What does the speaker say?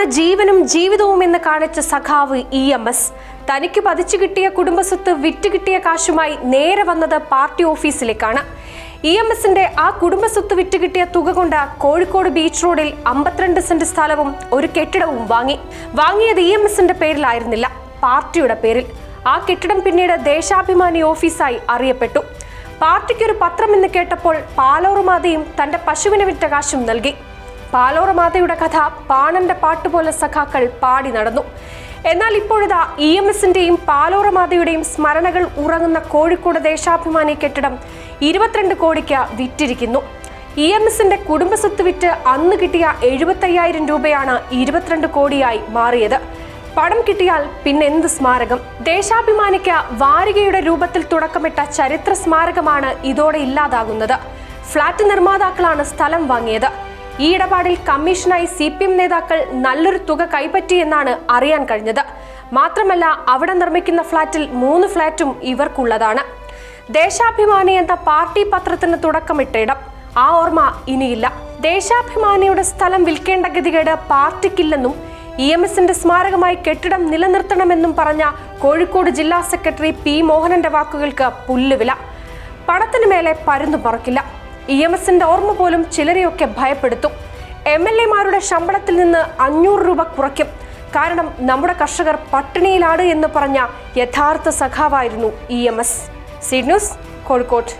നാടിനാണ് ജീവനും ജീവിതവും എന്ന് കാണിച്ച സഖാവ് ഇ എം എസ്. തനിക്ക് പതിച്ചു കിട്ടിയ കുടുംബസ്വത്ത് വിറ്റ് കിട്ടിയ കാശുമായി നേരെ വന്നത് പാർട്ടി ഓഫീസിലേക്കാണ്. ഇ എം എസിന്റെ ആ കുടുംബസ്വത്ത് വിറ്റ് കിട്ടിയ തുക കൊണ്ട് കോഴിക്കോട് ബീച്ച് റോഡിൽ അമ്പത്തിരണ്ട് സെന്റ് സ്ഥലവും ഒരു കെട്ടിടവും വാങ്ങി. വാങ്ങിയത് ഇ എം എസിന്റെ പേരിലായിരുന്നില്ല പാർട്ടിയുടെ പേരിൽ. ആ കെട്ടിടം പിന്നീട് ദേശാഭിമാനി ഓഫീസായി അറിയപ്പെട്ടു. പാർട്ടിക്കൊരു പത്രം എന്ന് കേട്ടപ്പോൾ പാലോറുമാതയും തന്റെ പശുവിന് വിറ്റ കാശും നൽകി. പാലോറമാതയുടെ കഥ പാണന്റെ പാട്ടുപോലെ സഖാക്കൾ പാടി നടന്നു. എന്നാൽ ഇപ്പോഴിതാ ഇ എം എസിന്റെയും പാലോറമാതയുടെയും സ്മരണകൾ ഉറങ്ങുന്ന കോഴിക്കോട് ദേശാഭിമാനി കെട്ടിടം ഇരുപത്തിരണ്ട് കോടിക്ക് വിറ്റിരിക്കുന്നു. ഇ എം എസിന്റെ കുടുംബസ്വത്ത് വിറ്റ് അന്ന് കിട്ടിയ എഴുപത്തയ്യായിരം രൂപയാണ് ഇരുപത്തിരണ്ട് കോടിയായി മാറിയത്. പണം കിട്ടിയാൽ പിന്നെന്ത് സ്മാരകം? ദേശാഭിമാനിക്ക് വാരികയുടെ രൂപത്തിൽ തുടക്കമിട്ട ചരിത്ര സ്മാരകമാണ് ഇതോടെ ഇല്ലാതാകുന്നത്. ഫ്ളാറ്റ് നിർമ്മാതാക്കളാണ് സ്ഥലം വാങ്ങിയത്. ഈ ഇടപാടിൽ കമ്മീഷനായി സി പി എം നേതാക്കൾ നല്ലൊരു തുക കൈപ്പറ്റിയെന്നാണ് അറിയാൻ കഴിഞ്ഞത്. മാത്രമല്ല അവിടെ നിർമ്മിക്കുന്ന ഫ്ളാറ്റിൽ മൂന്ന് ഫ്ളാറ്റും ഇവർക്കുള്ളതാണ്. ദേശാഭിമാനി എന്ന പാർട്ടി പത്രത്തിന് തുടക്കമിട്ട ഇടം. ആ ഓർമ്മ ഇനിയില്ല. ദേശാഭിമാനിയുടെ സ്ഥലം വിൽക്കേണ്ട ഗതികേട് പാർട്ടിക്കില്ലെന്നും ഇ എം എസിന്റെ സ്മാരകമായി കെട്ടിടം നിലനിർത്തണമെന്നും പറഞ്ഞ കോഴിക്കോട് ജില്ലാ സെക്രട്ടറി പി മോഹനന്റെ വാക്കുകൾക്ക് പുല്ലുവില. പണത്തിനു മേലെ പരുന്നു പറക്കില്ല. ഇ എം എസിന്റെ ഓർമ്മ പോലും ചിലരെയൊക്കെ ഭയപ്പെടുത്തും. എം എൽ എമാരുടെ ശമ്പളത്തിൽ നിന്ന് അഞ്ഞൂറ് രൂപ കുറയ്ക്കും. കാരണം നമ്മുടെ കർഷകർ പട്ടിണിയിലാണ് എന്ന് പറഞ്ഞ യഥാർത്ഥ സഖാവായിരുന്നു E M S. C news Kozhikode.